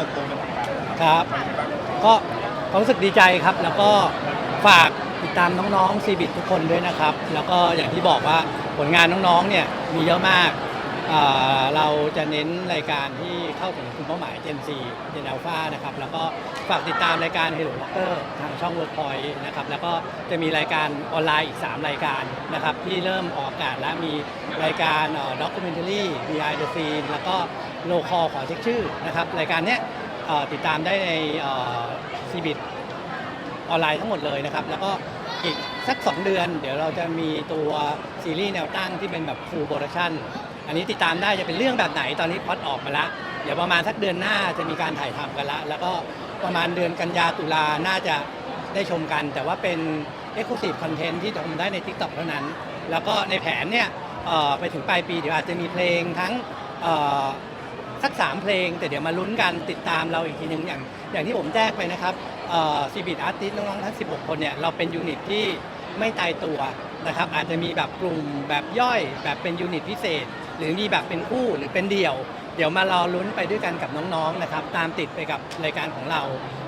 ปิดตัวเป็นทางการครับ ก็รู้สึกดีใจครับ แล้วก็ฝากติดตามน้องๆซีบิทุกคนด้วยนะครับ แล้วก็อย่างที่บอกว่าผลงานน้องๆเนี่ยมีเยอะมากอ่าเราจะเน้นรายการที่เข้าถึงกลุ่มเป้าหมาย Gen Z Gen Alpha นะครับ แล้วก็ฝากติดตามรายการ Hello Locker ทางช่อง Workpoint นะครับ แล้วก็จะมีรายการออนไลน์อีก 3 รายการนะครับ ที่เริ่มออกอากาศและมีรายการด็อก m e n t a r y Behind the Scene แล้วก็ โลคอขอเช็คชื่อนะครับรายการเนี้ยติดตามได้ในซีบิทออนไลน์ทั้งหมดเลยนะครับ แล้วก็อีกสัก 2 เดือน เดี๋ยวเราจะมีตัวซีรีส์แนวตั้งที่เป็นแบบ full production อันนี้ติดตามได้จะเป็นเรื่องแบบไหนตอนนี้พอดออกมาล้วเดี๋ยวประมาณสักเดือนหน้าจะมีการถ่ายทำกันละ แล้วก็ประมาณเดือนกันยาตุลาน่าจะได้ชมกัน แต่ว่าเป็น Exclusive Content ที่ชมได้ใน TikTok เท่านั้น แล้วก็ในแผนเนี่ยไปถึงปลายปีเดี๋ยวอาจจะมีเพลงทั้ง สักสามเพลง แต่เดี๋ยวมาลุ้นกันติดตามเราอีกทีหนึ่งอย่างอย่างที่ผมแจ้งไปนะครับซีบิทอาร์ติสน้องๆทั้ง 16 คนเนี่ยเราเป็นยูนิตที่ไม่ตายตัวนะครับอาจจะมีแบบกลุ่มแบบย่อยแบบเป็นยูนิตพิเศษ หรือมีแบบเป็นคู่หรือเป็นเดี่ยว เดี๋ยวมารอลุ้นไปด้วยกันกับน้องๆนะครับตามติดไปกับรายการของเรา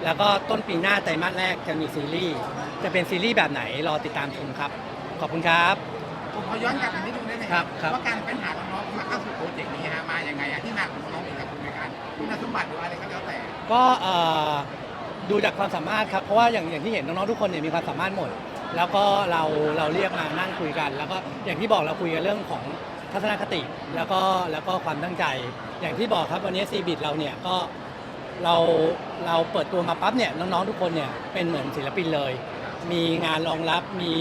แล้วก็ต้นปีหน้าไตรมาสแรกจะมีซีรีส์จะเป็นซีรีส์แบบไหนรอติดตามชมครับ ขอบคุณครับ ผมขอย้อนกลับไปนิดนึงได้ไหมครับครับ ว่าการเป็นหาน้องๆมาเข้าสู่โปรเจกต์นี้ฮะมาอย่างไงอะที่มาของน้องๆเองกับคุณในการคุณสมบัติหรืออะไรก็แล้วแต่ ก็เอ่อดูจากความสามารถครับเพราะว่าอย่างอย่างที่เห็นน้องๆทุกคนเนี่ยมีความสามารถหมด แล้วก็เราเราเรียกมานั่งคุยกัน แล้วก็อย่างที่บอกเราคุยกันเรื่องของทัศนคติ แล้วก็แล้วก็ความตั้งใจ อย่างที่บอกครับวันนี้ซีบิทเราเนี่ยก็เราเราเปิดตัวมาปั๊บเนี่ยน้องๆทุกคนเนี่ยเป็นเหมือนศิลปินเลย มีงานรองรับมี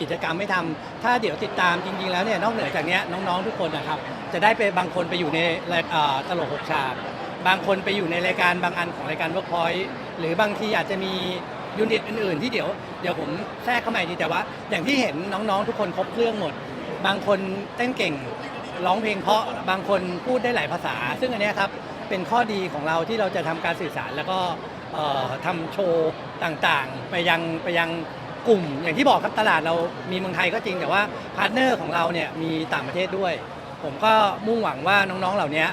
กิจกรรมให้ทำถ้าเดี๋ยวติดตามจริง ๆ แล้วเนี่ยนอกเหนือจากเนี้ยน้องๆทุกคนนะครับ จะได้ไปบางคนไปอยู่ในรายเอ่อตลกหกฉากบางคนไปอยู่ในรายการบางอันของรายการ Workpoint หรือบางทีอาจจะมียูนิตอื่น ๆ ที่เดี๋ยวเดี๋ยวผมแทรกเข้ามาอีกทีแต่ว่า อย่างที่เห็นน้องๆ ทุกคนครบเครื่องหมด บางคนเต้นเก่ง ร้องเพลงเพราะบางคนพูดได้หลายภาษา ซึ่งอันเนี้ยครับเป็นข้อดีของเราที่เราจะทำการสื่อสารแล้วก็ ทำโชว์ต่างๆ ไปยังไปยังกลุ่ม อย่างที่บอกครับตลาดเรามีเมืองไทยก็จริงแต่ว่าพาร์ทเนอร์ของเราเนี่ยมีต่างประเทศด้วย ผมก็มุ่งหวังว่าน้องๆเหล่านี้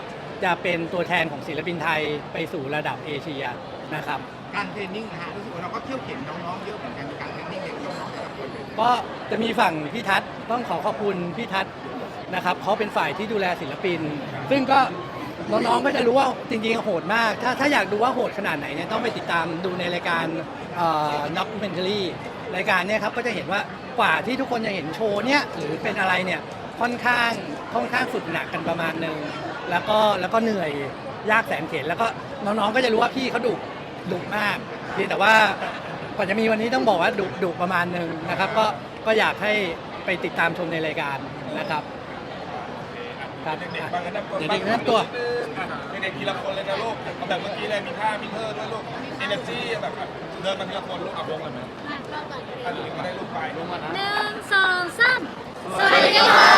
จะเป็นตัวแทนของศิลปินไทยไปสู่ระดับเอเชียนะครับการเทรนนิ่งนะฮะรู้สึกว่าเราก็เที่ยวเข็นน้องๆเยอะเหมือนกันในการเทรนนิ่งเด็กน้องๆแต่ละคนเลยก็จะมีฝั่งพี่ทัศน์ต้องขอขอบคุณพี่ทัศน์นะครับเขาเป็นฝ่ายที่ดูแลศิลปิน ซึ่งก็ น้องๆก็จะรู้ว่าจริงๆโหดมาก ถ้าถ้าอยากดูว่าโหดขนาดไหนเนี่ยต้องไปติดตามดูในรายการน็อกเมนเทอรี่รายการเนี่ยครับก็จะเห็นว่ากว่าที่ทุกคนจะเห็นโชว์เนี่ยหรือเป็นอะไรเนี่ยค่อนข้างค่อนข้างฝึกหนักกันประมาณหนึ่งแล้วก็แล้วก็เหนื่อยยากแสนเข็ญแล้วก็น้องๆก็จะรู้ว่าพี่เขาดุดุมากเพียงแต่ว่าก่อนจะมีวันนี้ต้องบอกว่าดุดุประมาณหนึ่งนะครับ ก็ก็อยากให้ไปติดตามชมในรายการนะครับ ครับเด็กๆบางแนะนำตัวเดี๋ยวเด็กแนะนำตัว เด็กๆทีละคนเลยนะลูกเอาแบบเมื่อกี้เลยมีท่ามีเธอด้วยลูกเอเนจีแบบเดินมาทีละคนลูกเอาวงเลยไหมอันนี้ก็ได้ลูกไปลูกมานะหนึ่งสองสามสวัสดีค่ะ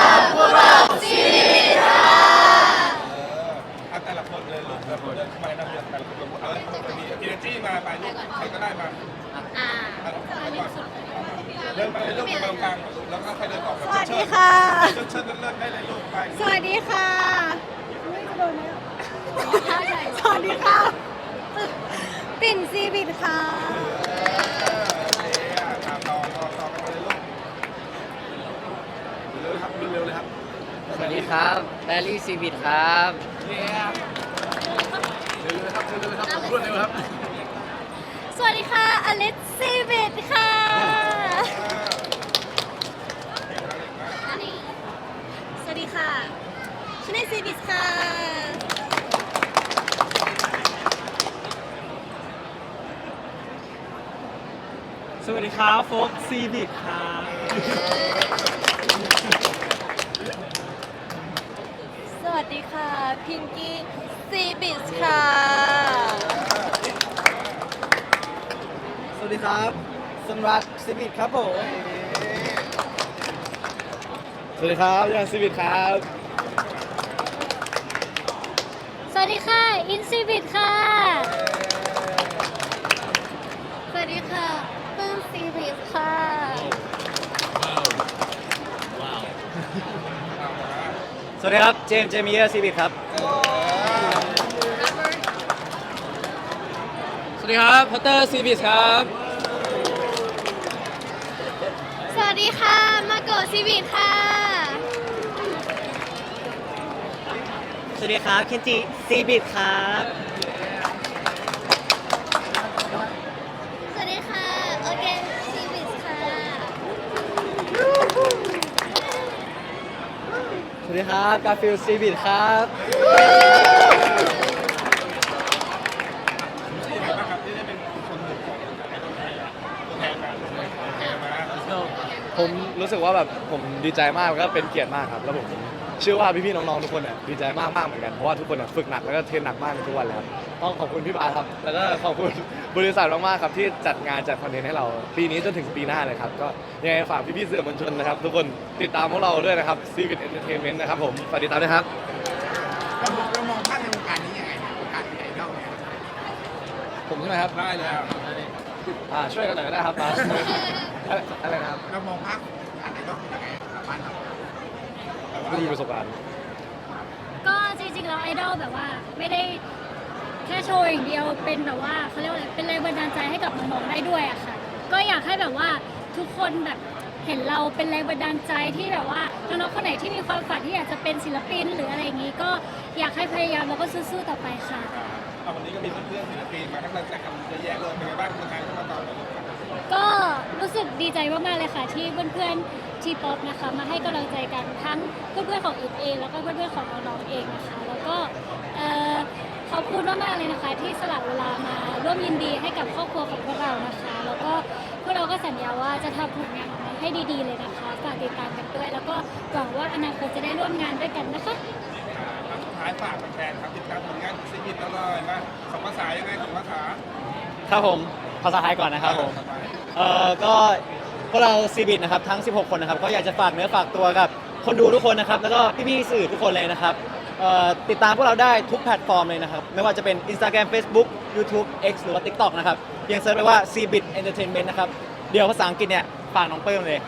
เอาแต่ละคนเลยลูกแต่ละคนเดินมาแนะนำแต่ละคนเอาเลยมีเอเนจีมาไปลูกใครก็ได้มาอ่าเอาไปก่อน เดินไปเลยลูกไปตรงกลางแล้วก็ค่อยเดินออกสวัสดีค่ะ เชิญเชิญเลิศได้เลยลูกไปสวัสดีค่ะอุ๊ยจะโดนไหมอะสวัสดีค่ะ ปิ่นซีบิดค่ะ ตามต่อต่อต่อไปเลยลูกเร็วครับเร็วเลยครับสวัสดีครับแบลลี่ซีบิทครับ สวัสดีค่ะ อลิสซีวิตค่ะสวัสดีค่ะ ชนซีวิตค่ะ สวัสดีครับโฟกซีบิกครับสวัสดีค่ะ พิงกี้ซีบิสค่ะ สวัสดีครับสมรักซีบิกครับผมส วัสดีครับยังซีบิกครับ สวัสดีค่ะ อินซีวิตค่ะ สวัสดีค่ะปื้มซีวิตค่ะ สวัสดีครับเจมส์เจมี่ซีบิครับ สวัสดีครับพัตเตอร์ซีบิสครับ สวัสดีค่ะ มาโกซีวิตค่ะ ส วัสดีครับ เคนจิซีบิทครับ สวัสดีค่ะ โอเคซีวิตค่ะ สวัสดีครับ กาฟิลซีบิทครับที่ไหนบ้างครับที่ได้เป็นคนหนึ่งของตัวแทนกันโอเคมาผมรู้สึกว่าแบบผมดีใจมากแล้วก็เป็นเกียรติมากครับ แล้วผม เชื่อว่าพี่ๆน้องๆทุกคนเนี่ยดีใจมากมากๆเหมือนกันเพราะว่าทุกคนเนี่ยฝึกหนักแล้วก็เทรนหนักมากในทุกวันแล้วต้องขอบคุณพี่บาสครับ แล้วก็ขอบคุณบริษัทมากๆครับที่จัดงานจัดคอนเทนต์ให้เราปีนี้จนถึงปีหน้าเลยครับก็ยังไงฝากพี่ๆสื่อมวลชนนะครับ ทุกคนติดตามพวกเราด้วยนะครับ Civic Entertainment นะครับผมฝากติดตามด้วยครับเรามองเรามองภาพในวงการนี้ยังไงเนี่ยวงการไอดอลเนี่ยผมใช่ไหมครับได้แล้วอ่าช่วยกันหน่อยก็ได้ครับบาสอะไรอะไรนะครับเรามองภาพการไอดอลยังไงกับบ้านเรา ผู้มีประสบการณ์ ก็จริงๆแล้วไอดอลแบบว่าไม่ได้แค่โชว์อย่างเดียวเป็นแบบว่าเขาเรียกว่าอะไรเป็นแรงบันดาลใจให้กับน้องๆได้ด้วยอะค่ะก็อยากให้แบบว่าทุกคนแบบเห็นเราเป็นแรงบันดาลใจที่แบบว่าน้องๆคนไหนที่มีความฝันที่อยากจะเป็นศิลปินหรืออะไรอย่างนี้ ก็อยากให้พยายามแล้วก็สู้ๆต่อไปค่ะ เอาวันนี้ก็มีเพื่อนๆศิลปินมาทั้งนั้นแต่กันเยอะแยะเลยเป็นไงบ้างคุณทางเข้ามาตอนนี้ ก็รู้สึกดีใจมากๆเลยค่ะ ที่เพื่อนๆทีป๊อปนะคะ มาให้กำลังใจกันทั้งเพื่อนๆของอินเองแล้วก็เพื่อนๆของน้องๆเองนะคะ แล้วก็เอ่อขอบคุณมากๆเลยนะคะ ที่สละเวลามาร่วมยินดีให้กับครอบครัวของพวกเรานะคะ แล้วก็พวกเราก็สัญญาว่าจะทำผลงานออกมาให้ดีๆเลยนะคะฝากติดตามกันด้วย แล้วก็หวังว่าอนาคตจะได้ร่วมงานด้วยกันนะคะสุดท้ายฝากแฟนๆครับติดตามผลงานของซีบิทแล้วเลยมาสองภาษายังไงสองภาษา ครับผมภาษาไทยก่อนนะครับผม เอ่อก็พวกเราซีบิทนะครับทั้ง 16 คนนะครับก็อยากจะฝากเนื้อฝากตัวกับคนดูทุกคนนะครับ แล้วก็พี่ๆสื่อทุกคนเลยนะครับเอ่อติดตามพวกเราได้ทุกแพลตฟอร์มเลยนะครับ ไม่ว่าจะเป็น Instagram Facebook YouTube X หรือว่า TikTok นะครับเพียงเซิร์ชไปว่า Cbit Entertainment นะครับ เดี๋ยวภาษาอังกฤษเนี่ยฝากน้องเปิ้ลเลย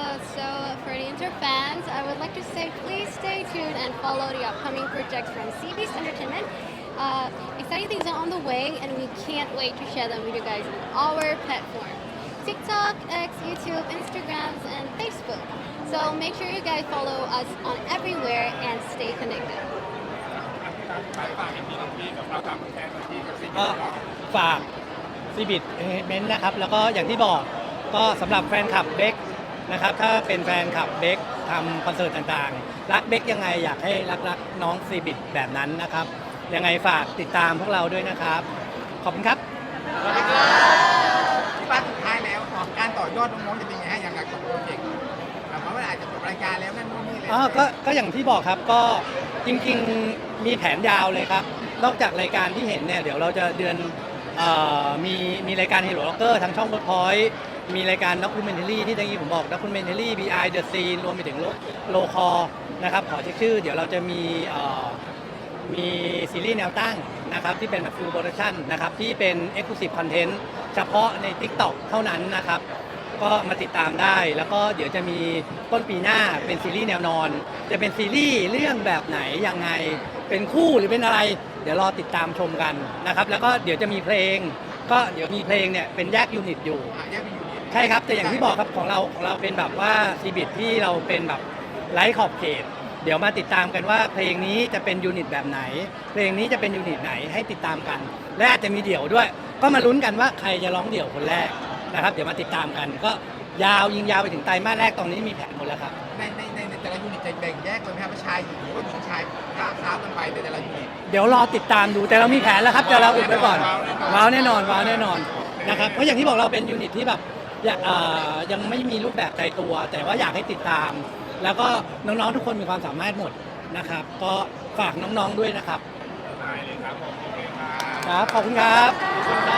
Uh, so for the Inter fans, I would like to say please stay tuned and follow the upcoming projects from CB's Entertainment. Uh, exciting things are on the way, and we can't wait to share them with you guys on our platform TikTok, X, YouTube, Instagrams, and Facebook. So make sure you guys follow us on everywhere and stay connected. ฝากซีบิทเนาะฝากซีบิทเมนต์นะครับ แล้วก็อย่างที่บอกก็สำหรับแฟนคลับเบคนะครับ ถ้าเป็นแฟนคลับเบคทำคอนเสิร์ตต่างๆ รักเบคยังไงอยากให้รักรักน้องซีบิทแบบนั้นนะครับ ยังไงฝากติดตามพวกเราด้วยนะครับ ขอบคุณครับที่บ้านสุดท้ายแล้วออกการต่อยอดน้องๆจะเป็นยังไงฮะอย่างกับโปรเจกต์แบบว่าอาจจะจบรายการแล้วนั่นนู่นนี่เลยอ๋อก็ก็อย่างที่บอกครับก็จริงๆมีแผนยาวเลยครับ นอกจากรายการที่เห็นเนี่ยเดี๋ยวเราจะเดือนเอ่อมีมีรายการ Hero Locker ทางช่อง Workpoint มีรายการด็อ c ูเมน a r y ที่ตะกี้ผมบอกด็อ c ูเมน a r y BI The Scene รวมไปถึงโลคอนะครับขอเช็คชื่อ เดี๋ยวเราจะมีเอ่อ มีซีรีส์แนวตั้งนะครับที่เป็นแบบ full production นะครับที่เป็น exclusive content เฉพาะใน TikTok เท่านั้นนะครับ ก็มาติดตามได้ แล้วก็เดี๋ยวจะมีต้นปีหน้าเป็นซีรีส์แนวนอน จะเป็นซีรีส์เรื่องแบบไหนยังไง เป็นคู่หรือเป็นอะไร เดี๋ยวรอติดตามชมกันนะครับ แล้วก็เดี๋ยวจะมีเพลง ก็เดี๋ยวมีเพลงเนี่ยเป็นแยกยูนิตอยู่ ใช่ครับ แต่อย่างที่บอกครับของเราของเราเป็นแบบว่าซีบิทที่เราเป็นแบบไลฟ์ขอบเขต เดี๋ยวมาติดตามกันว่าเพลงนี้จะเป็นยูนิตแบบไหน เพลงนี้จะเป็นยูนิตไหนให้ติดตามกัน และอาจจะมีเดี่ยวด้วย ก็มาลุ้นกันว่าใครจะร้องเดี่ยวคนแรกนะครับ เดี๋ยวมาติดตามกัน ก็ยาวยิงยาวไปถึงไตรมาสแรกตอนนี้มีแผนหมดแล้วครับ ในในในในแต่ละยูนิตจะแบ่งแยกเลยไหมครับว่าชายหญิงหรือว่าหญิงชายค้าค้ากันไปในแต่ละยูนิต เดี๋ยวรอติดตามดูแต่เรามีแผนแล้วครับแต่เราอุบไว้ก่อนว้าวแน่นอนว้าวแน่นอนนะครับเพราะอย่างที่บอกเราเป็นยูนิตที่แบบอยากเอ่อยังไม่มีรูปแบบใจตัว แต่ว่าอยากให้ติดตาม แล้วก็น้องๆทุกคนมีความสามารถหมดนะครับ ก็ฝากน้องๆด้วยนะครับได้เลยครับผมโอเคครับ ครับขอบคุณครับขอบคุณค